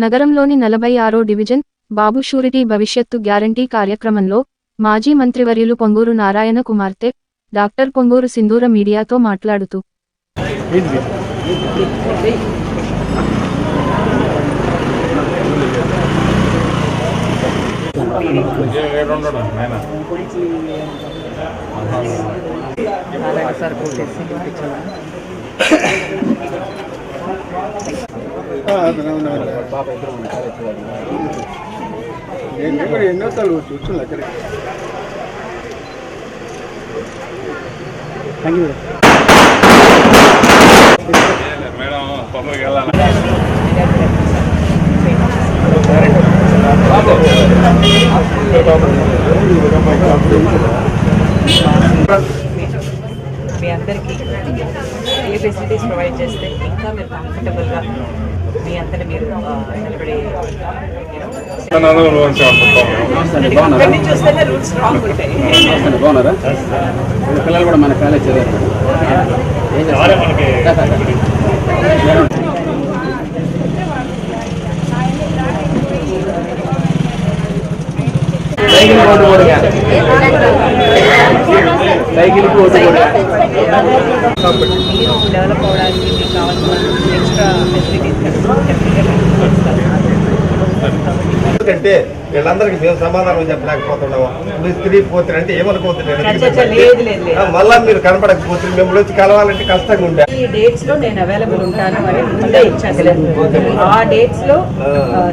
నగరంలోని నలభై ఆరో డివిజన్ బాబు షూరిటీ భవిష్యత్తు గ్యారంటీ కార్యక్రమంలో మాజీ మంత్రివర్యులు పొంగూరు నారాయణ కుమార్తె డాక్టర్ పొంగూరు సింధూర మీడియాతో మాట్లాడుతూ. నేను కూడా ఎన్నో సార్లు చూస్తున్నా అక్కడ మేడం వెళ్ళాలి మీ అందరికీ ఏ ఫెసిలిటీస్ ప్రొవైడ్ చేస్తే ఇంకా మీరు కంఫర్టబుల్గా మీ అంతటి మీరు ఆ, నిలబడి ఇక్కడి నుంచి వస్తేనే రూల్స్ స్ట్రాంగ్ ఉంటాయి. బాగున్నారా? వీళ్ళ పిల్లలు కూడా మన కాలేజ్ చదివారు? సైకిల్ ఓటు మీరు డెవలప్ మీకు కావాల్సిన ఎక్స్ట్రా ఫెసిలిటీస్ ఎందుకంటే వీళ్ళందరికీ మేము సమాధానం చెప్పలేకపోతున్నాము. మీరు స్త్రీ పోతే అంటే ఏమనుకోతుంది లేదు లేదు లేదు. మళ్ళా మీరు కనపడకపోతే మిమ్మల్ని వచ్చి కలవాలంటే కష్టంగా ఉండే. ఈ డేట్స్లో నేను అవైలబుల్ ఉంటాను అని ముందే ఇచ్చాను. ఆ డేట్స్లో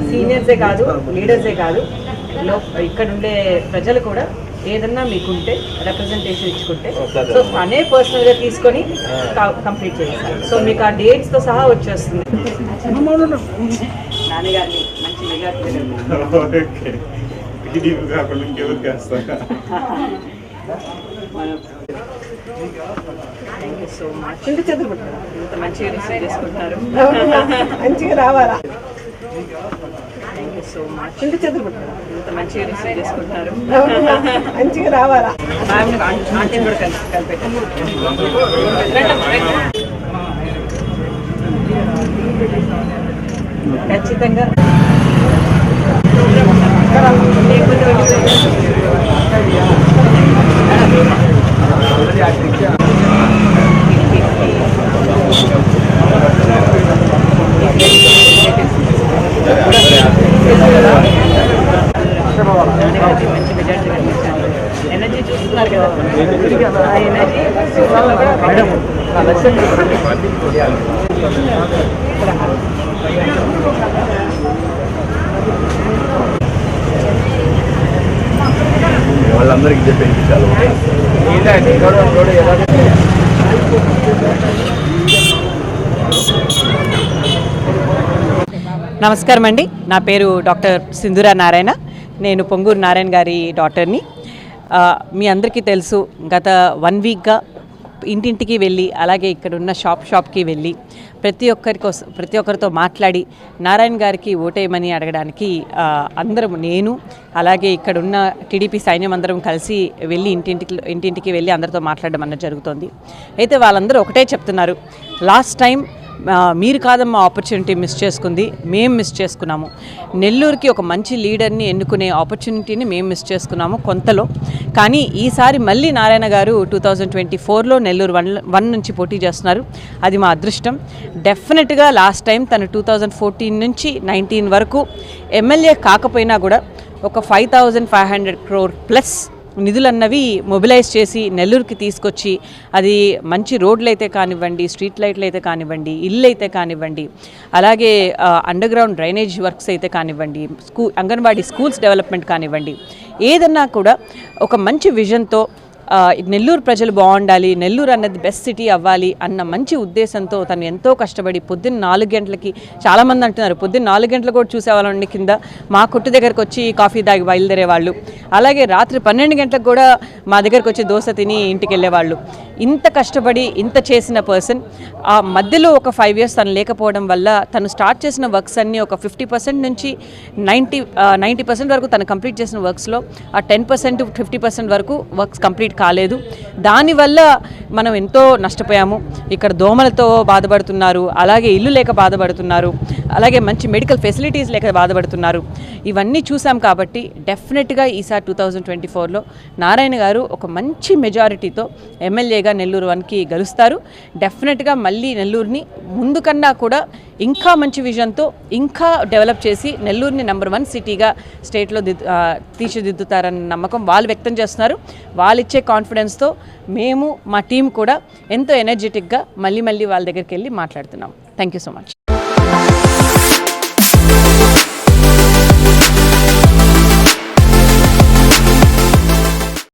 సీనియర్సే కాదు లీడర్సే కాదు. ఇక్కడ ఉండే ప్రజలు కూడా ఏదన్నా మీకుంటే రిప్రజెంటేషన్ ఇచ్చుకుంటే. సో అనే పర్సనల్గా తీసుకొని కంప్లీట్ చేస్తాను సో మీకు ఆ డేట్స్తో సహా వచ్చేస్తుంది. నాన్నగారిని మంచి ఇంత మంచిగా రిసీవ్ చేసుకుంటున్నారు మంచిగా రావాలా? సో మచ్ ఇంత మంచిగా రిసీవ్ చేసుకుంటున్నారు. మంచిగా రావాలా? ఆంటీని కూడా కలిసి కలిపెట్టాను ఖచ్చితంగా. ఎనర్జీ చూస్తున్నారు కదా ఆ ఎనర్జీ వల్ల కూడా వాళ్ళందరికీ చెప్పేసి చాలా నమస్కారం అండి. నా పేరు డాక్టర్ సింధురా నారాయణ. నేను పొంగూరు నారాయణ గారి డాక్టర్ని మీ అందరికీ తెలుసు గత వన్ వీక్గా ఇంటింటికి వెళ్ళి అలాగే ఇక్కడ ఉన్న షాప్ షాప్కి వెళ్ళి ప్రతి ఒక్కరి కోసం ప్రతి ఒక్కరితో మాట్లాడి నారాయణ గారికి ఓటేయమని అడగడానికి అందరం నేను అలాగే ఇక్కడున్న టీడీపీ సైన్యం అందరం కలిసి వెళ్ళి ఇంటింటికి ఇంటింటికి వెళ్ళి అందరితో మాట్లాడడం అన్నది జరుగుతోంది. అయితే వాళ్ళందరూ ఒకటే చెప్తున్నారు. లాస్ట్ టైం మీరు కాదమ్మా ఆపర్చునిటీ మిస్ చేసుకుంది. మేము మిస్ చేసుకున్నాము. నెల్లూరుకి ఒక మంచి లీడర్ని ఎన్నుకునే ఆపర్చునిటీని మేము మిస్ చేసుకున్నాము కొంతలో. కానీ ఈసారి మళ్ళీ నారాయణ గారు టూ థౌజండ్ ట్వంటీ ఫోర్లో నెల్లూరు వన్ వన్ నుంచి పోటీ చేస్తున్నారు. అది మా అదృష్టం. డెఫినెట్గా లాస్ట్ టైం తను టూ థౌజండ్ ఫోర్టీన్ నుంచి నైన్టీన్ వరకు ఎమ్మెల్యే కాకపోయినా కూడా ఒక five thousand five hundred crore plus నిధులన్నవి mobilise చేసి నెల్లూరుకి తీసుకొచ్చి అది మంచి రోడ్లు అయితే కానివ్వండి స్ట్రీట్ లైట్లు అయితే కానివ్వండి ఇల్లు అయితే కానివ్వండి అలాగే అండర్ గ్రౌండ్ డ్రైనేజ్ వర్క్స్ అయితే కానివ్వండి స్కూ అంగన్వాడీ స్కూల్స్ డెవలప్మెంట్ కానివ్వండి ఏదన్నా కూడా ఒక మంచి విజన్తో నెల్లూరు ప్రజలు బాగుండాలి నెల్లూరు అన్నది బెస్ట్ సిటీ అవ్వాలి అన్న మంచి ఉద్దేశంతో తను ఎంతో కష్టపడి పొద్దున్న నాలుగు గంటలకి చాలామంది అంటున్నారు పొద్దున్న నాలుగు గంటలు కూడా చూసేవాళ్ళండి కింద. మా కొట్టు దగ్గరకు వచ్చి కాఫీ తాగి బయలుదేరే వాళ్ళు అలాగే రాత్రి పన్నెండు గంటలకు కూడా మా దగ్గరకు వచ్చి దోశ తిని ఇంటికి వెళ్ళేవాళ్ళు. ఇంత కష్టపడి ఇంత చేసిన పర్సన్ ఆ మధ్యలో ఒక ఫైవ్ ఇయర్స్ తను లేకపోవడం వల్ల తను స్టార్ట్ చేసిన వర్క్స్ అన్నీ ఒక ఫిఫ్టీ పర్సెంట్ నుంచి నైంటీ నైంటీ పర్సెంట్ వరకు తను కంప్లీట్ చేసిన వర్క్స్లో ఆ టెన్ పర్సెంట్ ఫిఫ్టీ పర్సెంట్ వరకు వర్క్స్ కంప్లీట్ కాలేదు. దానివల్ల మనం ఎంతో నష్టపోయాము. ఇక్కడ దోమలతో బాధపడుతున్నారు. అలాగే ఇల్లు లేక బాధపడుతున్నారు. అలాగే మంచి మెడికల్ ఫెసిలిటీస్ లేక బాధపడుతున్నారు. ఇవన్నీ చూసాం కాబట్టి డెఫినెట్గా ఈసారి టూ థౌజండ్ ట్వంటీ ఫోర్లో నారాయణ గారు ఒక మంచి మెజారిటీతో ఎమ్మెల్యేగా నెల్లూరు వన్కి గెలుస్తారు. డెఫినెట్గా మళ్ళీ నెల్లూరుని ముందు కన్నా కూడా ఇంకా మంచి విజన్తో ఇంకా డెవలప్ చేసి నెల్లూరుని నెంబర్ వన్ సిటీగా స్టేట్లో దిద్దు తీర్చిదిద్దుతారన్న నమ్మకం వాళ్ళు వ్యక్తం చేస్తున్నారు. వాళ్ళు ఇచ్చే కాన్ఫిడెన్స్తో మేము మా టీం కూడా ఎంతో ఎనర్జెటిక్గా మళ్ళీ మళ్ళీ వాళ్ళ దగ్గరికి వెళ్ళి మాట్లాడుతున్నాం. Thank you so much